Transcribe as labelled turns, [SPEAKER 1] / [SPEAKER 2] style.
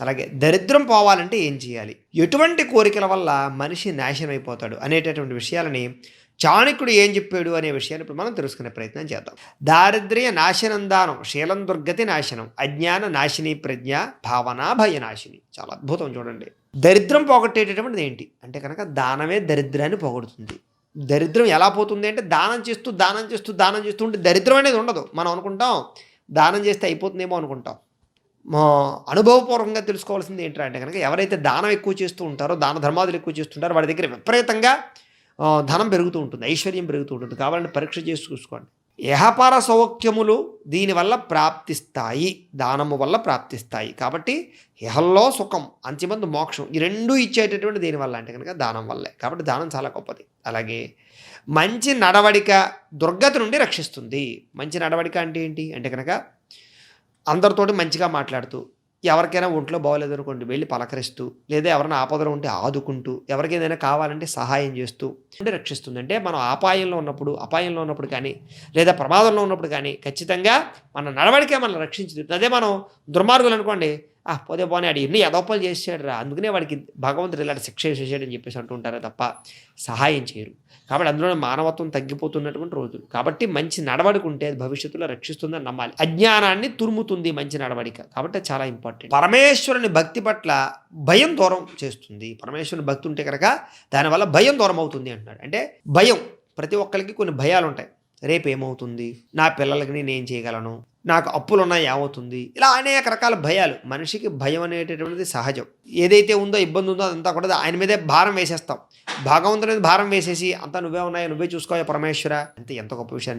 [SPEAKER 1] అలాగే దరిద్రం పోవాలంటే ఏం చేయాలి? ఎటువంటి కోరికల వల్ల మనిషి నాశనం అయిపోతాడు అనేటటువంటి విషయాలని చాణక్యుడు ఏం చెప్పాడు అనే విషయాన్ని ఇప్పుడు మనం తెలుసుకునే ప్రయత్నం చేద్దాం. దారిద్ర్య నాశనం దానం శీలం దుర్గతి నాశనం అజ్ఞాన నాశిని ప్రజ్ఞ భావన భయనాశిని చాలా అద్భుతం చూడండి. దరిద్రం పోగొట్టేటటువంటిది ఏంటి? అంటే కనుక దానమే దరిద్రాన్ని పోగొడుతుంది. దరిద్రం ఎలా పోతుంది అంటే దానం చేస్తూ దానం చేస్తూ దానం చేస్తూ ఉంటే దరిద్రం అనేది ఉండదు. మనం అనుకుంటాం దానం చేస్తే అయిపోతుందేమో అనుకుంటాం. మా అనుభవపూర్వకంగా తెలుసుకోవాల్సింది ఏంటంటే కనుక ఎవరైతే దానం ఎక్కువ చేస్తూ ఉంటారో దాన ధర్మాదులు ఎక్కువ చేస్తుంటారో వాడి దగ్గర విపరీతంగా ధనం పెరుగుతూ ఉంటుంది ఐశ్వర్యం పెరుగుతూ ఉంటుంది. కావాలంటే పరీక్ష చేసి చూసుకోండి. యహపర సౌఖ్యములు దీనివల్ల ప్రాప్తిస్తాయి దానము వల్ల ప్రాప్తిస్తాయి. కాబట్టి యహల్లో సుఖం అంతిమందు మోక్షం ఈ రెండు ఇచ్చేటటువంటి దీనివల్ల అంటే కనుక దానం వల్లే. కాబట్టి దానం చాలా గొప్పది. అలాగే మంచి నడవడిక దుర్గతి నుండి రక్షిస్తుంది. మంచి నడవడిక అంటే ఏంటి? అంటే కనుక అందరితోటి మంచిగా మాట్లాడుతూ ఎవరికైనా ఒంట్లో బాగోలేదు అనుకోండి వెళ్ళి పలకరిస్తూ లేదా ఎవరైనా ఆపదలో ఉంటే ఆదుకుంటూ ఎవరికి ఏదైనా కావాలంటే సహాయం చేస్తూ అంటే రక్షిస్తుంది. అంటే మనం అపాయంలో ఉన్నప్పుడు అపాయంలో ఉన్నప్పుడు కానీ లేదా ప్రమాదంలో ఉన్నప్పుడు కానీ ఖచ్చితంగా మన నడవడికే మనం రక్షించుతుంది అదే మనం దుర్మార్గులు అనుకోండి ఆ పోతే పోనీ ఎన్ని యదోపలు చేశాడు రా అందుకనే వాడికి భగవంతుడు ఇలాంటి శిక్ష అని చెప్పేసి అంటుంటారే తప్ప సహాయం చేయరు. కాబట్టి అందులో మానవత్వం తగ్గిపోతున్నటువంటి రోజులు. కాబట్టి మంచి నడవడిక ఉంటే అది భవిష్యత్తులో రక్షిస్తుందని నమ్మాలి. అజ్ఞానాన్ని తురుముతుంది మంచి నడవడిక. కాబట్టి చాలా ఇంపార్టెంట్. పరమేశ్వరుని భక్తి పట్ల భయం దూరం చేస్తుంది. పరమేశ్వరుని భక్తి ఉంటే కనుక దానివల్ల భయం దూరం అవుతుంది అంటున్నాడు. అంటే భయం ప్రతి ఒక్కరికి కొన్ని భయాలు ఉంటాయి రేపు ఏమవుతుంది? నా పిల్లలకి నేను ఏం చేయగలను? నాకు అప్పులు ఉన్నాయి ఏమవుతుంది? ఇలా అనేక రకాల భయాలు. మనిషికి భయం అనేటటువంటిది సహజం. ఏదైతే ఉందో ఇబ్బంది ఉందో అదంతా కూడా ఆయన మీదే భారం వేసేస్తాం. భగవంతుని మీద భారం వేసేసి అంతా నువ్వే ఉన్నాయో నువ్వే చూసుకోవాలి పరమేశ్వర. అంతే ఎంత గొప్ప విషయాన్ని